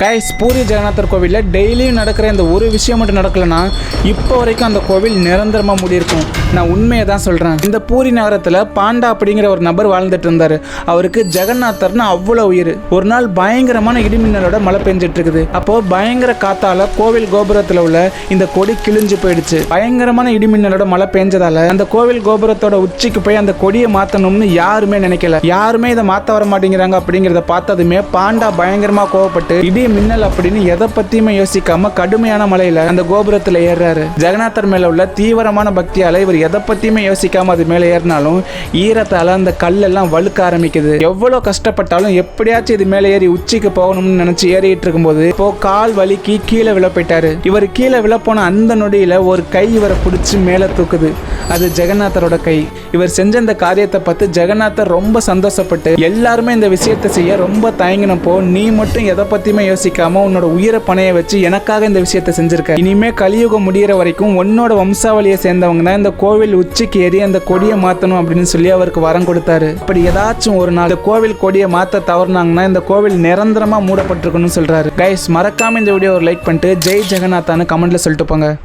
Guys puri ஜெகநாதர் கோவிலில் டெய்லியும் நடக்கிற இந்த ஒரு விஷயம் மட்டும் நடக்கலைன்னா இப்போ வரைக்கும் அந்த கோவில் நிரந்தரமாக முடியிருக்கும். நான் உண்மையை தான் சொல்கிறேன் இந்த பூரி நகரத்தில் பாண்டா அப்படிங்கிற ஒரு நபர் வாழ்ந்துட்டு இருந்தார். அவருக்கு ஜெகநாதர்னு அவ்வளோ உயிர். ஒரு நாள் பயங்கரமான இடிமின்னலோட மழை பெஞ்சிட்டு இருக்குது அப்போது பயங்கர காத்தால கோவில் கோபுரத்தில் உள்ள இந்த கொடி கிழிஞ்சு போயிடுச்சு. பயங்கரமான இடிமின்னலோட மழை பெஞ்சதால அந்த கோவில் கோபுரத்தோட உச்சிக்கு போய் அந்த கொடியை மாற்றணும்னு யாருமே நினைக்கல. யாருமே இதை மாற்ற வர மாட்டேங்கிறாங்க அப்படிங்கிறத பார்த்ததுமே பாண்டா பயங்கரமாக கோவப்பட்டு இடி மின்னல் அப்படின்னு எதை பத்தியுமே யோசிக்காம கடுமையான மலையில அந்த கோபுரத்துல ஏறுறாரு. ஜெகநாதர் மேல உள்ள தீவிரமான பக்தியால இவர் எதை பத்தியுமே யோசிக்காம அது மேல ஏறினாலும் ஈரத்தால அந்த கல்லெல்லாம் வழுக்க ஆரம்பிக்குது. எவ்வளவு கஷ்டப்பட்டாலும் எப்படியாச்சும் இது மேல ஏறி உச்சிக்கு போகணும்னு நினைச்சு ஏறிட்டு இருக்கும்போது இப்போ கால் வலிக்கு கீழே விழ போயிட்டாரு. இவர் கீழே விழ போன அந்த நொடியில ஒரு கை இவரை பிடிச்சி மேலே தூக்குது. அது ஜெகநாதரோட கை. இவர் செஞ்ச இந்த காரியத்தை பார்த்து ஜெகநாதர் ரொம்ப சந்தோஷப்பட்டு எல்லாருமே இந்த விஷயத்தை செய்ய ரொம்ப தயங்கினப்போ நீ மட்டும் எதை பத்தியுமே யோசிக்காம உன்னோட உயிரை பணைய வச்சு எனக்காக இந்த விஷயத்தை செஞ்சிருக்க. இனிமே கலியுகம் முடிகிற வரைக்கும் உன்னோட வம்சாவளியை சேர்ந்தவங்க தான் இந்த கோவில் உச்சிக்கு ஏறி அந்த கொடியை மாத்தணும் அப்படின்னு சொல்லி அவருக்கு வரம் கொடுத்தாரு. அப்படி ஏதாச்சும் ஒரு நாள் கோவில் கொடியை மாத்த தவறுனாங்கன்னா இந்த கோவில் நிரந்தரமா மூடப்பட்டிருக்கணும்னு சொல்றாரு. கைஸ் மறக்காம இந்த வீடியோ ஒரு லைக் பண்ணிட்டு ஜெய் ஜெகநாத்தான்னு கமெண்ட்ல சொல்லிட்டு போங்க.